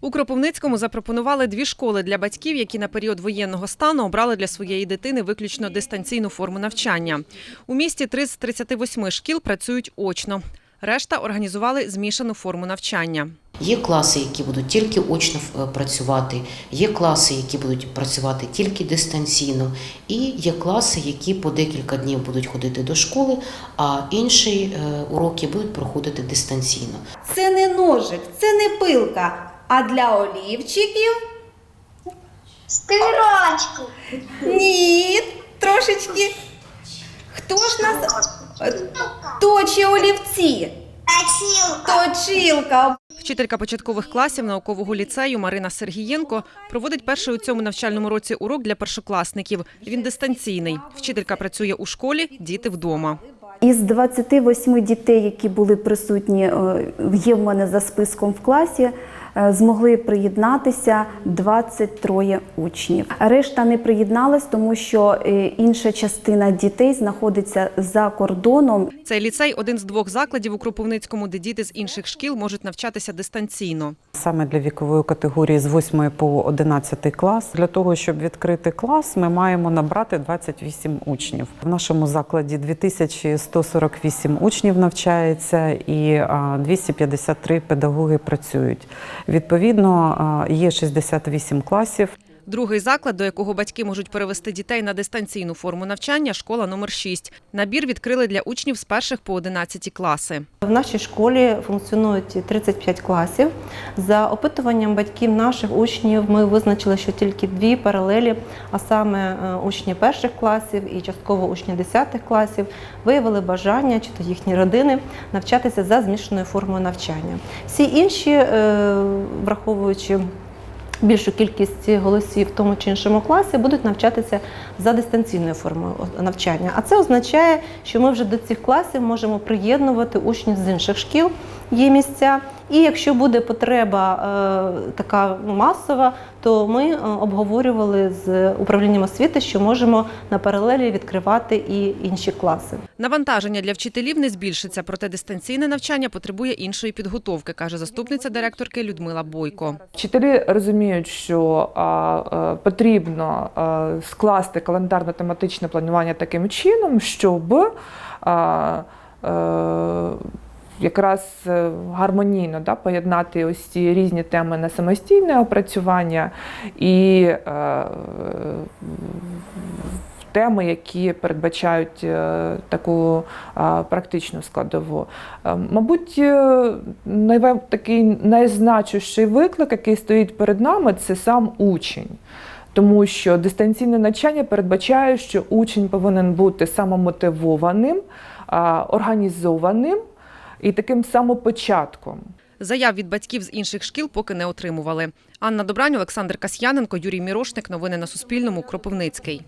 У Кропивницькому запропонували дві школи для батьків, які на період воєнного стану обрали для своєї дитини виключно дистанційну форму навчання. У місті три з 38 шкіл працюють очно. Решта організували змішану форму навчання. Є класи, які будуть тільки очно е, працювати, є класи, які будуть працювати тільки дистанційно, і є класи, які по декілька днів будуть ходити до школи, а інші е, уроки будуть проходити дистанційно. Це не ножик, це не пилка. А для олівчиків Стирачку. ні, трошечки. Хто ж нас точить олівці? Точилка. Точилка. Вчителька початкових класів наукового ліцею Марина Сергієнко проводить перший у цьому навчальному році урок для першокласників. Він дистанційний. Вчителька працює у школі, діти вдома. Із 28 дітей, які були присутні, е, є в мене за списком в класі, змогли приєднатися 23 учнів. Решта не приєдналась, тому що е, інша частина дітей знаходиться за кордоном. Цей ліцей один з двох закладів у Кропивницькому, де діти з інших шкіл можуть навчатися дистанційно. Саме для вікової категорії з 8 по 11 клас. Для того, щоб відкрити клас, ми маємо набрати 28 учнів. В нашому закладі 2148 учнів навчається і а, 253 педагоги працюють. Відповідно, а, є 68 класів. Другий заклад, до якого батьки можуть перевести дітей на дистанційну форму навчання, школа номер 6. Набір відкрили для учнів з перших по 11 класи. В нашій школі функціонують 35 класів. За опитуванням батьків наших учнів ми визначили, що тільки дві паралелі, а саме е, учні перших класів і частково учні 10 класів, виявили бажання чи то їхні родини навчатися за змішаною формою навчання. Всі інші, е, враховуючи більшу кількість голосів в тому чи іншому класі будуть навчатися за дистанційною формою навчання. А це означає, що ми вже до цих класів можемо приєднувати учнів з інших шкіл, є місця. І якщо буде потреба е, така масова, то ми е, обговорювали з управлінням освіти, що можемо на паралелі відкривати і інші класи. Навантаження для вчителів не збільшиться, проте дистанційне навчання потребує іншої підготовки, каже заступниця директорки Людмила Бойко. Вчителі розуміють, що а, потрібно скласти календарно-тематичне планування таким чином, щоб е, якраз е, гармонійно да, поєднати ось ці різні теми на самостійне опрацювання і е, теми, які передбачають е, таку а, практичну складову. Е, Мабуть, е, найва- такий найзначущий виклик, який стоїть перед нами, це сам учень. Тому що дистанційне навчання передбачає, що учень повинен бути самомотивованим, організованим і таким самопочатком. Заяв від батьків з інших шкіл поки не отримували. Анна Добрань, Олександр Касьяненко, Юрій Мірошник. Новини на Суспільному. Кропивницький.